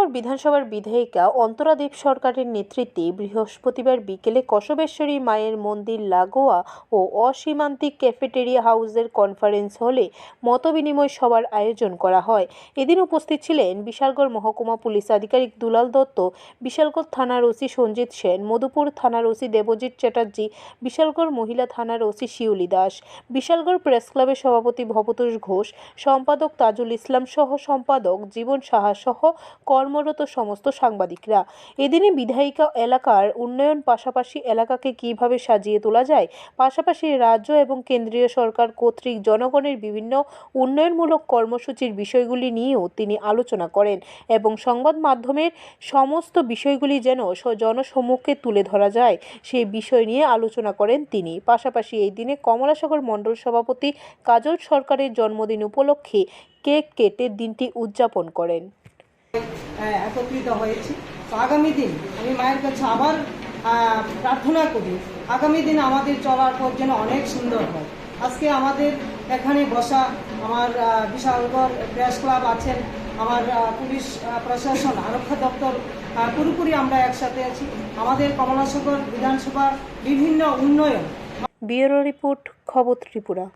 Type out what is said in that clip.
কমলাসাগর বিধানসভার বিধায়িকা অন্তরা দেব সরকারের নেতৃত্বে বৃহস্পতিবার বিকেলে কসবেশ্বরী মায়ের মন্দির লাগোয়া ও অসীমান্তিক ক্যাফেটেরিয়া হাউসের কনফারেন্স হলে মতবিনিময় সভার আয়োজন করা হয়। এদিন উপস্থিত ছিলেন বিশালগড় মহকুমা পুলিশ আধিকারিক দুলাল দত্ত, বিশালগড় থানার ওসি সঞ্জিত সেন, মধুপুর থানার ওসি দেবজিৎ চ্যাটার্জি, বিশালগড় মহিলা থানার ওসি শিউলি দাস, বিশালগড় প্রেস ক্লাবের সভাপতি ভবতোষ ঘোষ, সম্পাদক তাজুল ইসলাম সহ সম্পাদক জীবন সাহা সহ কর্মরত সমস্ত সাংবাদিকরা। এদিনে বিধায়িকা এলাকার উন্নয়ন পাশাপাশি এলাকাকে কীভাবে সাজিয়ে তোলা যায়, পাশাপাশি রাজ্য এবং কেন্দ্রীয় সরকার কর্তৃক জনগণের বিভিন্ন উন্নয়নমূলক কর্মসূচির বিষয়গুলি নিয়েও তিনি আলোচনা করেন এবং সংবাদ মাধ্যমের সমস্ত বিষয়গুলি যেন জনসম্মুখে তুলে ধরা যায় সেই বিষয় নিয়ে আলোচনা করেন তিনি। পাশাপাশি এই দিনে কমলাসাগর মণ্ডল সভাপতি কাজল সরকারের জন্মদিন উপলক্ষে কেক কেটে দিনটি উদযাপন করেন। একত্রিত হয়েছি। তো আগামী দিন আমি মায়ের কাছে আবার প্রার্থনা করি, আগামী দিন আমাদের চলার পথ যেন অনেক সুন্দর হয়। আজকে আমাদের এখানে বসা আমার বিশালগড় প্রেস ক্লাব আছেন, আমার পুলিশ প্রশাসন, আরক্ষা দপ্তর পুরোপুরি আমরা একসাথে আছি। আমাদের কমলাসাগর বিধানসভার বিভিন্ন উন্নয়ন। ব্যুরো রিপোর্ট, খবর ত্রিপুরা।